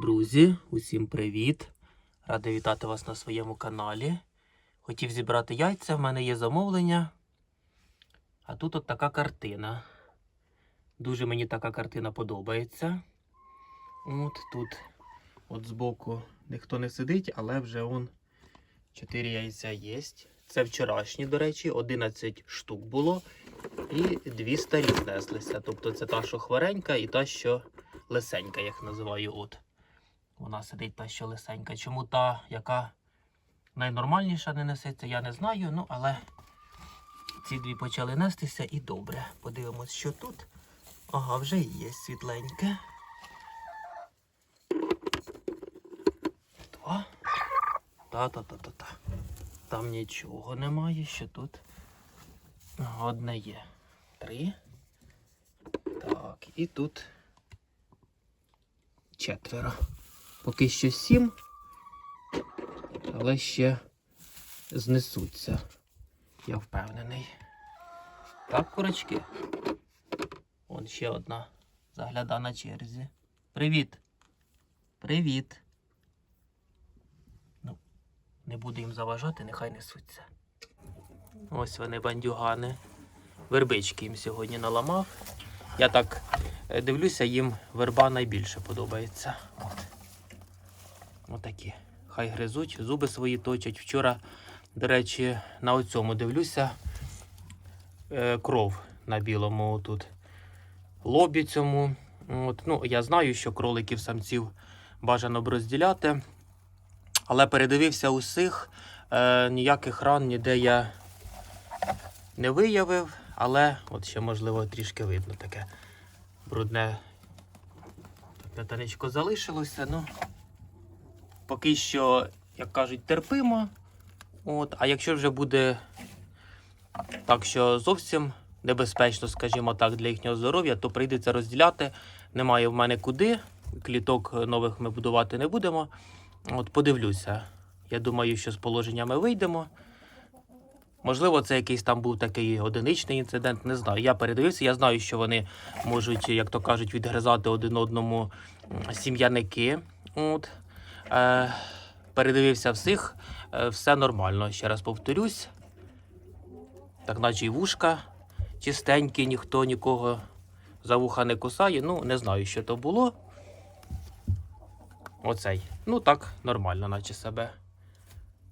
Друзі, усім привіт! Радий вітати вас на своєму каналі. Хотів зібрати яйця, в мене є замовлення. А тут от така картина. Дуже мені така картина подобається. От тут, от збоку, ніхто не сидить, але вже он 4 яйця є. Це вчорашні, до речі, 11 штук було. І дві старі знеслися. Тобто це та, що хворенька, і та, що лисенька, як називаю. От. Вона сидить та, що лисенька. Чому та, яка найнормальніша не несеться, я не знаю. Ну, але ці дві почали нестися і добре. Подивимось, що тут. Ага, вже є світленьке. Та-та-та-та-та. Там нічого немає, що тут. Одне є. Три. Так, і тут четверо. Поки що сім, але ще знесуться. Я впевнений. Так, курочки. Вон ще одна загляда на черзі. Привіт. Привіт. Ну, не буду їм заважати, нехай несуться. Ось вони бандюгани. Вербички їм сьогодні наламав. Я так е, дивлюся, їм верба найбільше подобається. От. Отакі. Хай гризуть, зуби свої точать. Вчора, до речі, на оцьому дивлюся. Е, кров на білому тут лобі цьому. От, ну, я знаю, що кроликів самців бажано б розділяти. Але передивився усіх. Е, ніяких ран ніде я не виявив, але от ще, можливо, трішки видно таке брудне п'ятаничко залишилося. Ну, поки що, як кажуть, терпимо. От, а якщо вже буде так, що зовсім небезпечно, скажімо так, для їхнього здоров'я, то прийдеться розділяти. Немає в мене куди. Кліток нових ми будувати не будемо. От подивлюся. Я думаю, що з положеннями вийдемо. Можливо, це якийсь там був такий одиничний інцидент, не знаю. Я передивився, я знаю, що вони можуть, як то кажуть, відгризати один одному сім'яники. От. Е, передивився всіх, е, все нормально. Ще раз повторюсь. Так, наче й вушка чистенькі, ніхто нікого за вуха не кусає. Ну, не знаю, що то було. Оцей. Ну так, нормально, наче себе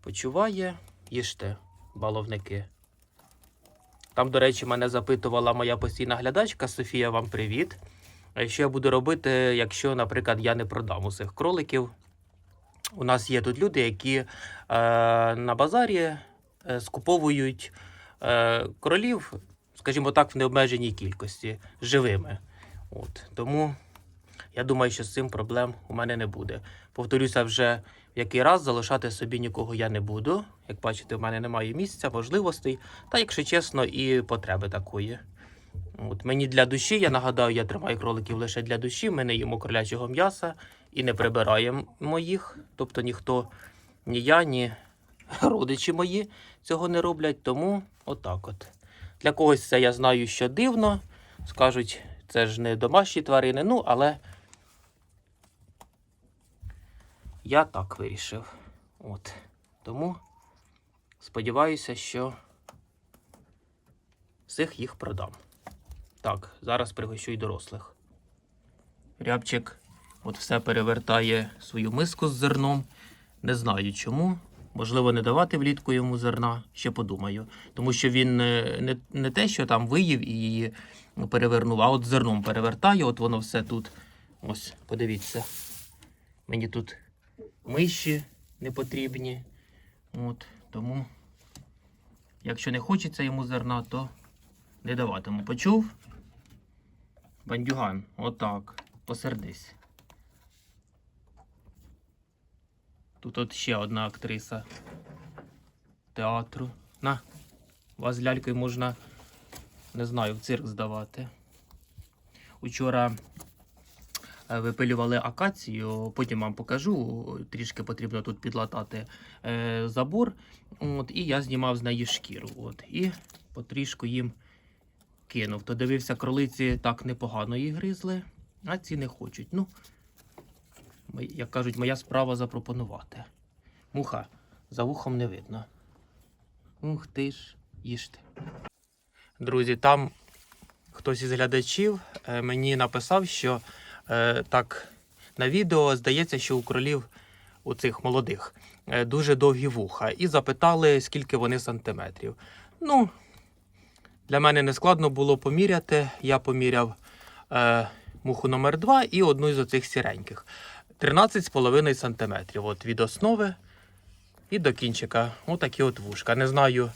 почуває. Їжте, баловники. Там, до речі, мене запитувала моя постійна глядачка Софія, вам привіт. Що я буду робити, якщо, наприклад, я не продам усіх кроликів? У нас є тут люди, які е, на базарі е, скуповують е, кролів, скажімо так, в необмеженій кількості живими. От. Тому я думаю, що з цим проблем у мене не буде. Повторюся, вже в який раз залишати собі нікого я не буду. Як бачите, в мене немає місця, можливостей, та, якщо чесно, і потреби такої. От мені для душі, я нагадаю, я тримаю кроликів лише для душі. Ми не їмо кролячого м'яса і не прибираємо їх. Тобто ніхто, ні я, ні родичі мої цього не роблять. Тому отак от. Для когось це я знаю, що дивно. Скажуть, це ж не домашні тварини. Ну, але я так вирішив. От. Тому сподіваюся, що всіх їх продам. Так, зараз пригощу й дорослих. Рябчик от все перевертає свою миску з зерном. Не знаю чому. Можливо, не давати влітку йому зерна, ще подумаю. Тому що він е, не, не те, що там виїв і її перевернув, а от зерном перевертає, от воно все тут. Ось, подивіться. Мені тут миші не потрібні. От, тому, якщо не хочеться йому зерна, то не даватиму. Почув? Бандюган, отак. Посердись. Тут от ще одна актриса театру. На, вас з лялькою можна, не знаю, в цирк здавати. Учора е, випилювали акацію, потім вам покажу. Трішки потрібно тут підлатати е, забор. От, і я знімав з неї шкіру. От, і потрішку їм кинув. То дивився, кролиці так непогано її гризли, а ці не хочуть. Ну, Як кажуть, моя справа запропонувати. Муха, за вухом не видно. Ух ти ж, їжте. Друзі, там хтось із глядачів е, мені написав, що е, так на відео здається, що у кролів у цих молодих е, дуже довгі вуха. І запитали, скільки вони сантиметрів. Ну, для мене не складно було поміряти. Я поміряв е, муху номер 2 і одну із оцих сіреньких. 13,5 см. От від основи і до кінчика. Отакі от вушка. Не знаю,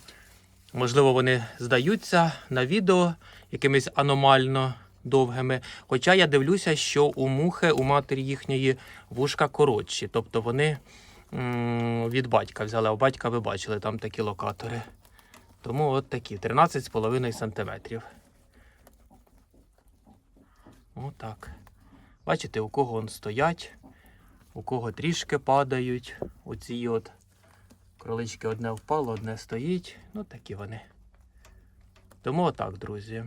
можливо, вони здаються на відео якимись аномально довгими. Хоча я дивлюся, що у мухи, у матері їхньої вушка коротші. Тобто вони м, від батька взяли. А батька ви бачили там такі локатори. Тому от такі 13,5 см. Отак. Бачите, у кого он стоять, у кого трішки падають. Оці от кролички одне впало, одне стоїть. Ну такі вони. Тому отак, друзі.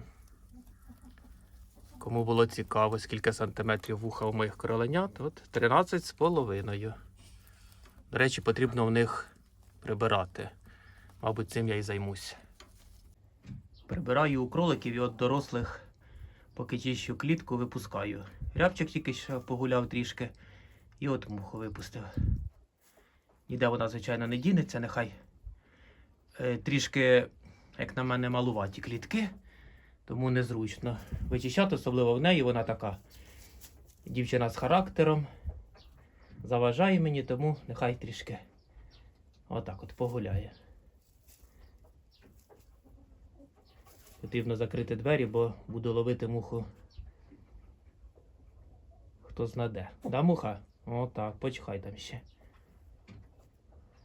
Кому було цікаво, скільки сантиметрів вуха у моїх кроленят, от 13 з половиною. До речі, потрібно в них прибирати. Мабуть, цим я і займусь. Прибираю у кроликів і от дорослих, поки чищу клітку, випускаю. Рябчик тільки що погуляв трішки. І от муху випустив. Ніде вона, звичайно, не дінеться, нехай е, трішки, як на мене, малуваті клітки, тому незручно вичищати, особливо в неї вона така дівчина з характером. Заважає мені, тому нехай трішки отак от погуляє. Потрібно закрити двері, бо буду ловити муху. Хто знаде. Да, муха? Отак, почекай там ще.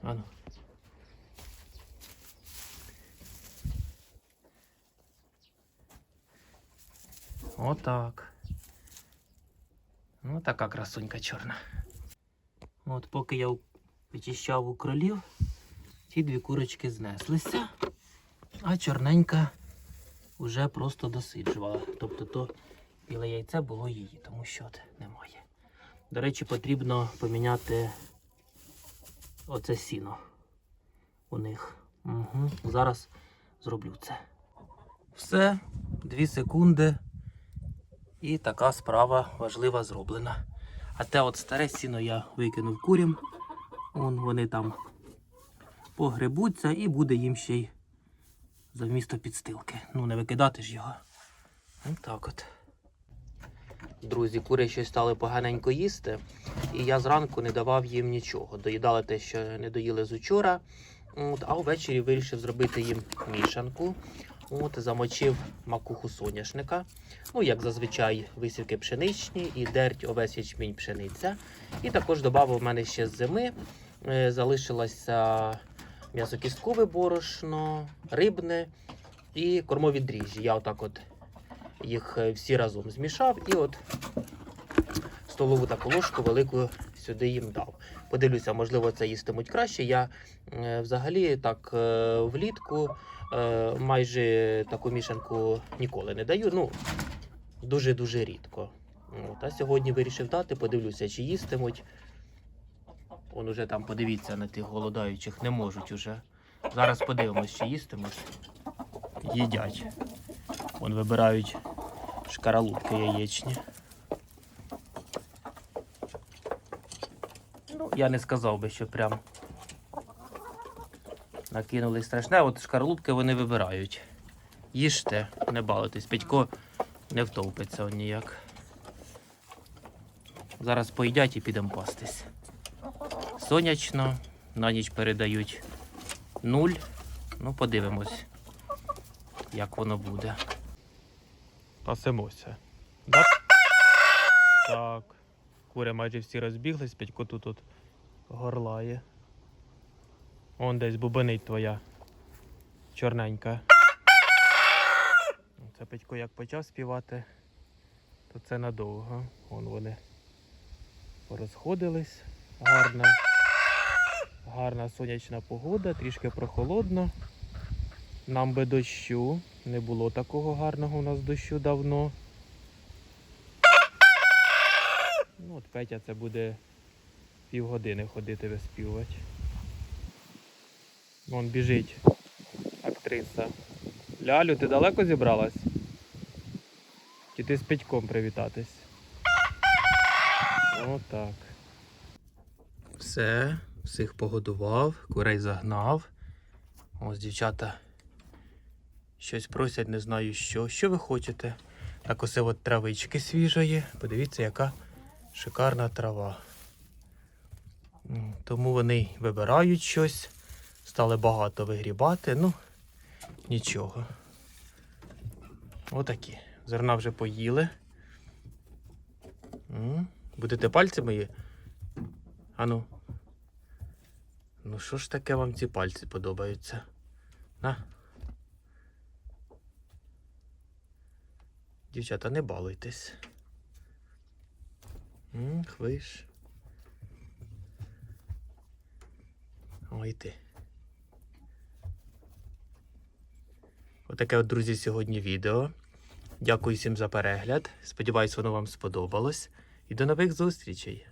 Ану. Отак. Ну, така красунька чорна. От поки я вичищав у кролів, ті дві курочки знеслися, а чорненька вже просто досиджувала. Тобто то біле яйце було її, тому що от немає. До речі, потрібно поміняти оце сіно у них. Угу. Зараз зроблю це. Все, дві секунди. І така справа важлива зроблена. А те от старе сіно я викинув курям. Вон вони там погребуться і буде їм ще й за вмісто підстилки. Ну, не викидати ж його. Ось так от. Друзі, кури щось стали поганенько їсти, і я зранку не давав їм нічого. Доїдали те, що не доїли з учора. От, а ввечері вирішив зробити їм мішанку. От, замочив макуху соняшника. Ну, як зазвичай, висівки пшеничні і дерть овес ячмінь пшениця. І також додав у мене ще з зими. Е, залишилося м'ясокісткове борошно, рибне і кормові дріжджі. Я отак от їх е, всі разом змішав і от столову таку ложку велику сюди їм дав. Подивлюся, можливо, це їстимуть краще. Я е, взагалі так е, влітку майже таку мішанку ніколи не даю. Ну, дуже-дуже рідко. От, а сьогодні вирішив дати, подивлюся, чи їстимуть. Он уже там, подивіться на тих голодаючих, не можуть уже. Зараз подивимось, чи їстимуть. Їдять. Вон вибирають шкаралупки яєчні. Ну, я не сказав би, що прям накинули страшне. От шкаралупки вони вибирають. Їжте, не балуйтесь. Петько не втовпиться он ніяк. Зараз поїдять і підемо пастись. Сонячно, на ніч передають нуль. Ну, подивимось, як воно буде. Пасемося. Да? Так. Кури майже всі розбіглись, Петько тут от горлає. Он десь бубенить твоя чорненька. Це Петько як почав співати, то це надовго. Вон вони порозходились. Гарна, гарна сонячна погода, трішки прохолодно. Нам би дощу. Не було такого гарного у нас дощу давно. Ну, от Петя це буде півгодини ходити виспівувати. Вон біжить актриса. Лялю, ти далеко зібралась? Чи ти з Петьком привітатись? Отак. Все, всіх погодував, курей загнав. Ось дівчата щось просять, не знаю що. Що ви хочете? Так оце от травички свіжої. Подивіться, яка шикарна трава. Тому вони вибирають щось. Стали багато вигрібати. Ну, нічого. Отакі. Зерна вже поїли. Будете пальці мої? Ану. Ну що ж таке вам ці пальці подобаються? На. Дівчата, не балуйтесь. М, Хвиш. Ой ти. Отаке от, друзі, сьогодні відео. Дякую всім за перегляд. Сподіваюсь, воно вам сподобалось. І до нових зустрічей!